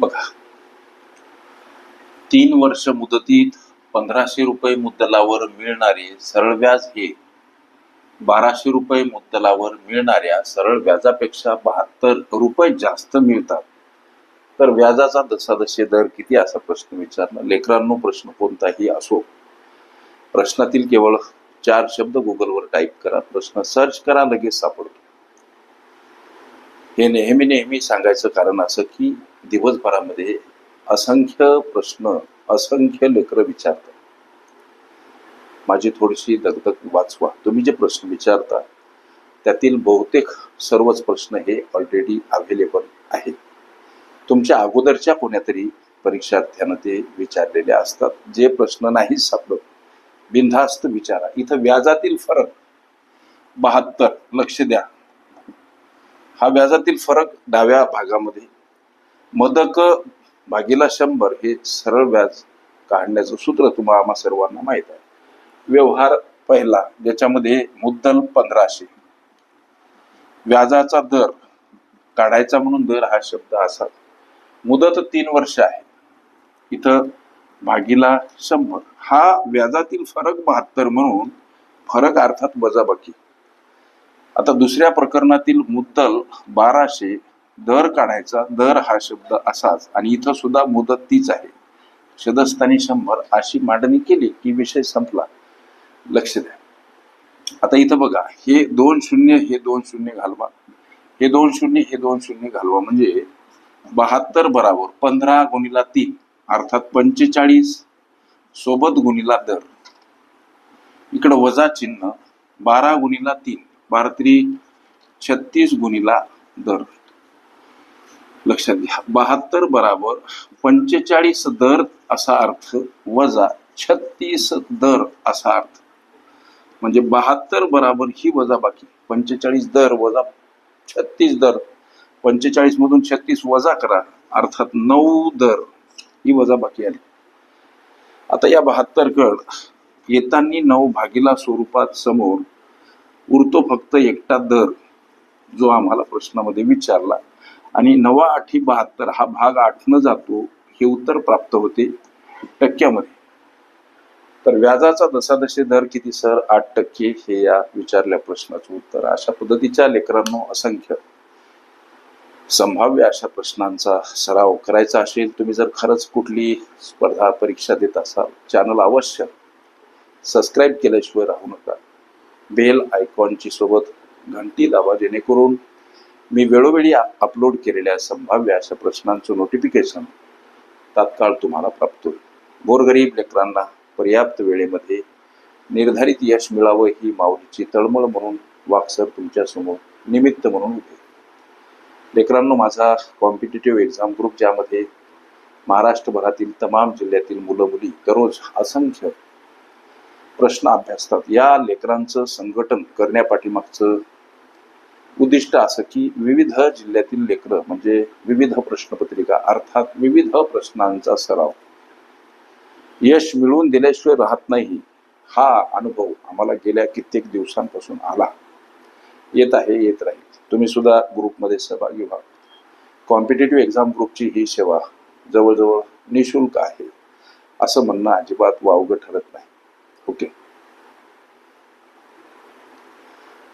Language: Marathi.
बघा. तीन वर्ष मुदतीत पंधराशे रुपये मुद्दलावर मिळणारे सरळ व्याज हे बाराशे रुपये मुद्दलावर मिळणाऱ्या सरळ व्याजापेक्षा बहात्तर रुपये जास्त मिळतात. तर व्याजाचा दसादशे दर किती असा प्रश्न विचारला? लेकरांनो प्रश्न कोणताही असो. प्रश्नातील केवळ चार शब्द गुगलवर टाईप करा. प्रश्न सर्च करा लगेच सापडतो. हे नेहमी नेहमी सांगायचं कारण असं की दिवसभरामध्ये असंख्य प्रश्न असंख्य लेकरं विचारतात. माझी थोडीशी दगदग वाचवा. तुम्ही जे प्रश्न विचारता त्यातील बहुतेक सर्वच प्रश्न हे ऑलरेडी अवेलेबल आहेत. तुमच्या अगोदरच्या कोण्यातरी परीक्षार्थ्यानं ते विचारलेले असतात. जे प्रश्न नाही सापडत बिनधास्त विचारा. इथं व्याजातील फरक बहात्तर लक्ष द्या. हा व्याजातील फरक डाव्या भागामध्ये मदक भागीला शंभर हे सरळ व्याज काढण्याचं सूत्र तुम्हाला आम्हा सर्वांना माहीत आहे. व्यवहार पहिला ज्याच्यामध्ये मुद्दल पंधराशे. व्याजाचा दर काढायचा म्हणून दर हा शब्द असा. मुदत तीन वर्ष आहे. इथं भागीला शंभर. हा व्याजातील फरक बहात्तर म्हणून फरक अर्थात वजाबाकी. आता दुसऱ्या प्रकरणातील मुद्दल बाराशे दर काढायचा दर हा शब्द असाच. आणि इथं सुद्धा मुदत तीच आहे. शदस्थानी शंभर अशी मांडणी केली की विषय संपला. लक्ष द्या. आता इथं बघा हे दोन शून्य हे दोन शून्य घालवा. हे दोन शून्य हे दोन शून्य घालवा म्हणजे बहात्तर बराबर पंधरा गुणिला तीन अर्थात पंचेचाळीस सोबत गुणिला दर. इकडं वजा चिन्ह बारा गुणिला तीन बारा त्री छत्तीस गुणिला दर. लक्षात घ्या. बहात्तर बराबर पंचेचाळीस दर असा अर्थ वजा छत्तीस दर असा अर्थ. म्हणजे बहात्तर बराबर ही वजा बाकी. पंचेचाळीस दर वजा छत्तीस दर. पंचेचाळीस मधून छत्तीस वजा करा. अर्थात नऊ दर ही वजा बाकी आली. आता या बहात्तर कड येताना नऊ भागीला स्वरूपात समोर उरतो फक्त एकटा दर जो आम्हाला प्रश्नामध्ये विचारला. आणि नवा आठी बहात्तर हा भाग आठनं जातो हे उत्तर प्राप्त होते टक्क्यामध्ये. तर व्याजाचा दसादशे दर किती सर? आठ टक्के हे या विचारल्या प्रश्नाचं उत्तर. अशा पद्धतीच्या लेकरांनो असंख्य संभाव्य अशा प्रश्नांचा सराव करायचा असेल तुम्ही जर खरंच कुठली स्पर्धा परीक्षा देत असाल चॅनल अवश्य सबस्क्राईब केल्याशिवाय राहू नका. बेल आयकॉनची सोबत घंटी दाबा जेणेकरून मी वेळोवेळी अपलोड केलेल्या संभाव्य अशा प्रश्नांचं नोटिफिकेशन तात्काळ तुम्हाला प्राप्त होईल गोरगरीब लेकरांना पर्याप्त वेळेमध्ये निर्धारित यश मिळावं ही माऊलीची तळमळ म्हणून वाक्सर तुमच्यासमोर निमित्त म्हणून उभे. लेकरांनो माझा कॉम्पिटेटिव्ह एक्झाम ग्रुप ज्यामध्ये महाराष्ट्रभरातील तमाम जिल्ह्यातील मुलं मुली दररोज असंख्य प्रश्न अभ्यासतात या लेकरांचं संघटन करण्यापाठीमागचं उद्दिष्ट असं की विविध जिल्ह्यातील लेकरं म्हणजे विविध प्रश्नपत्रिका अर्थात विविध प्रश्नांचा सराव. यश मिळवून दिल्याशिवाय राहत नाही हा अनुभव आम्हाला गेल्या कित्येक दिवसांपासून आला. येत आहे येत राहील. तुम्ही सुद्धा ग्रुपमध्ये सहभागी व्हा. कॉम्पिटेटिव्ह एक्झाम ग्रुपची ही सेवा जवळजवळ निशुल्क आहे असं म्हणणं अजिबात वावगं ठरत नाही. ओके?